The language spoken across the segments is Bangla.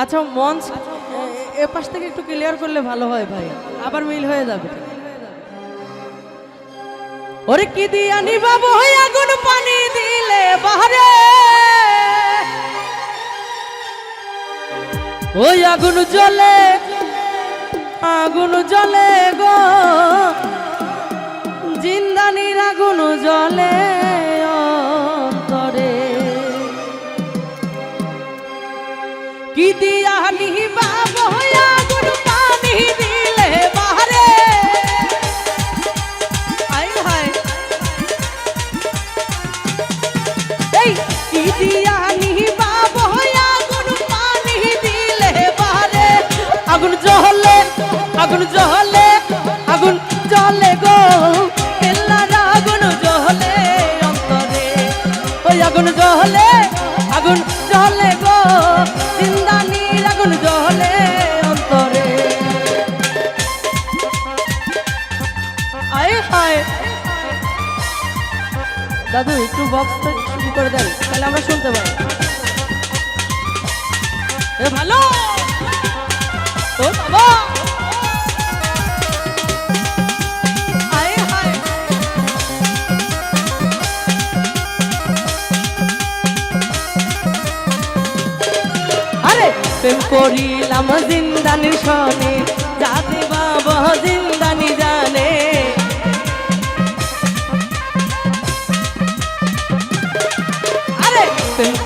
আচ্ছা মঞ্চ এ- পাশ থেকে একটু ক্লিয়ার করলে ভালো হয় ভাই। আবার মিল হয়ে যাবে। ওরে কি দিয়া নিবাব হই আগুন পানি দিলে বাহারে? ওই আগুন জ্বলে আগুন জ্বলে গো। বক্সটা শুরু করে দেন, তাহলে আমরা শুনতে পাই। ভালো! ও বাবা! প্রেম করিলাম জিন্দানির সনে যাতে বাবা জিন্দানি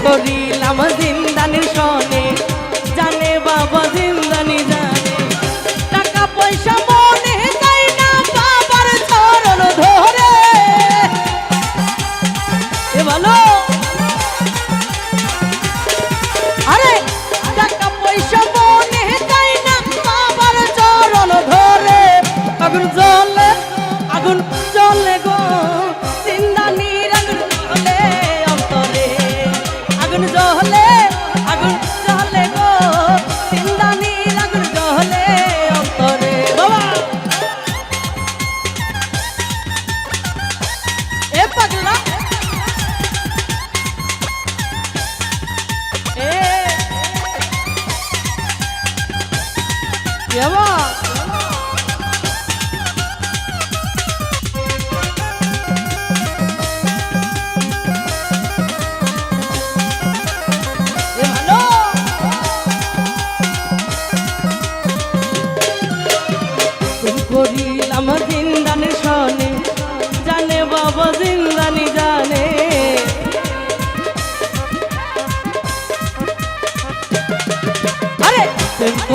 করিলাম জিন্দানির সনে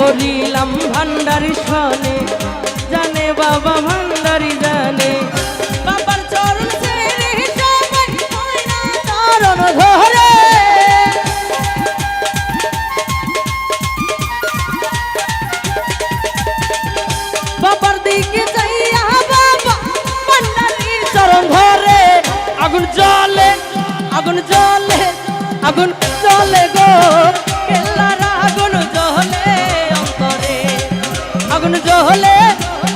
করিলাম ভান্ডারি শনে জানে বাবা ভান্ডারি জানে। বাবার চরণ চরণ ধরে। বাবার দিকে যাইয়া বাবা ভান্ডারির চরণ ধরে। আগুন জ্বলে আগুন জ্বলে, আগুন আগুন জ্বলে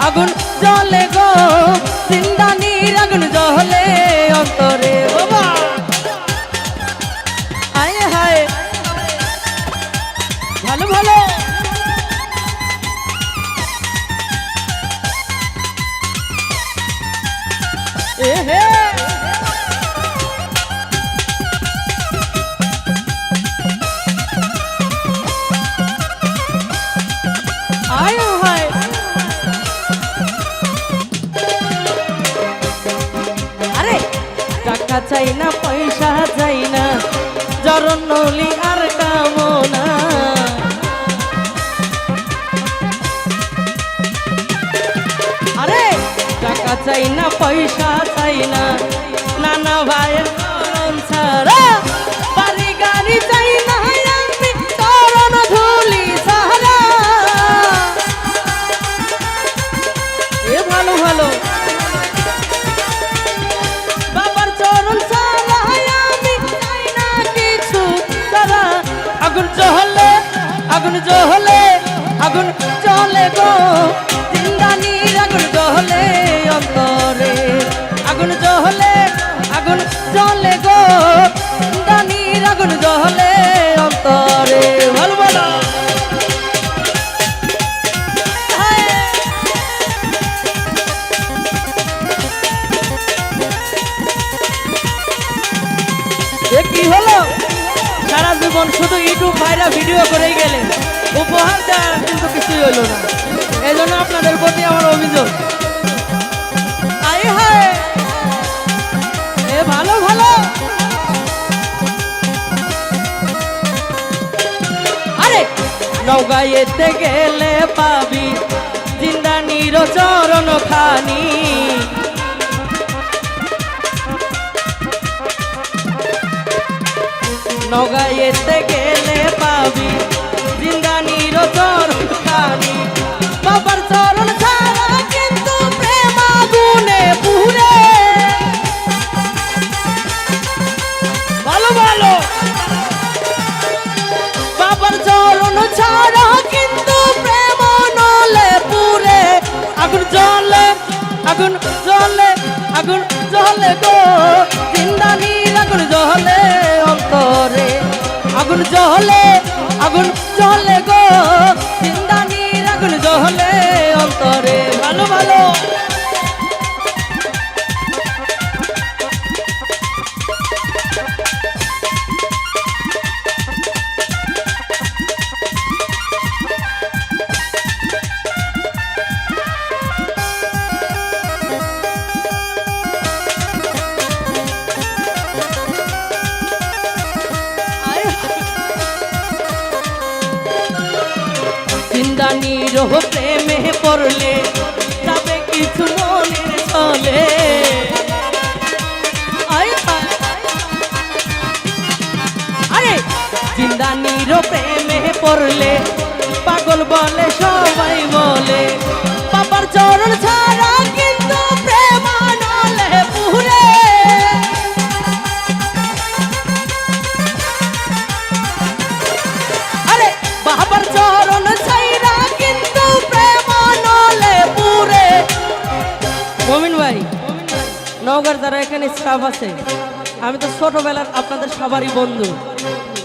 আগুন জ্বলে গো। জিন্দানির আগুন জ্বলে অন্তরে বাবা হায় হায়। ভালো ভালো। এ টাকা চাই না পয়সা চাই না জরন নলি আর কামনা আরে টাকা চাই না পয়সা চাই না নানা ভাইয়ের আগুন জহলে আগুন চলে গো। জিন্দানির আগুন জহলে অন্তরে। আগুন জহলে আগুন চলে গো। জিন্দানির আগুন জহলে অন্তরে। ভালো বলো। কি হলো? সারা জীবন শুধু ইউটিউব ভাইরা ভিডিও করেই গেলে। উপহার আপনাদের প্রতি আমার অভিযোগ। হায়! এ ভালো ভালো! গেলে পাবি জিন্দানির চরণ খানি। নগাইতে গেলে পাবি ভালো। বাবার চরণ ছাড়া কিন্তু প্রেম নলে পুরে। আগুন জ্বলে আগুন জ্বলে আগুন জ্বলে গো। জিন্দানির আগুন জ্বলে অন্তরে। আগুন জ্বলে আগুন জ্বলে গো। জিন্দানির আগুন জ্বলে অন্তরে। প্রেমে পড়লে তবে কিছু মনের চলে। আরে জিন্দানির প্রেমে পড়লে পাগল বলে সবাই বলে, বাবার চরণ ছাড়া স্টাফ আছে। আমি তো ছোটবেলার আপনাদের সবারই বন্ধু।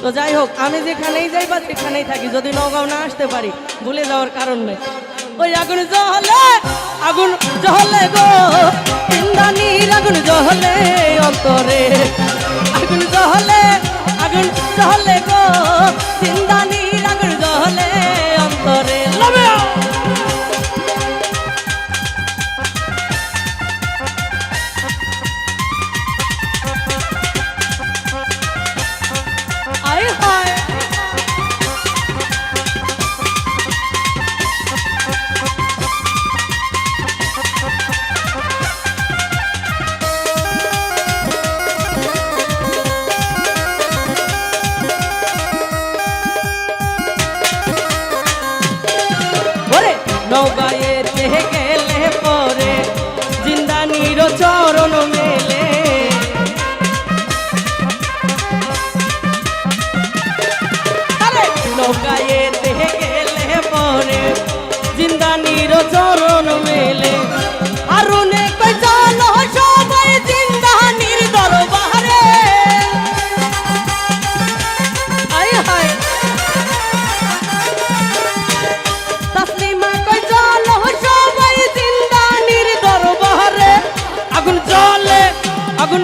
তো যাই হোক, আমি যেখানেই যাই বা যেখানেই থাকি। যদি নগাঁও না আসতে পারি, ভুলে যাওয়ার কারণ নেই। ওই আগুন জহলে আগুন জহলে গো। ইন্দানির আগুন জহলে অন্তরে। আগুন জহলে নৌকায়ে আগুন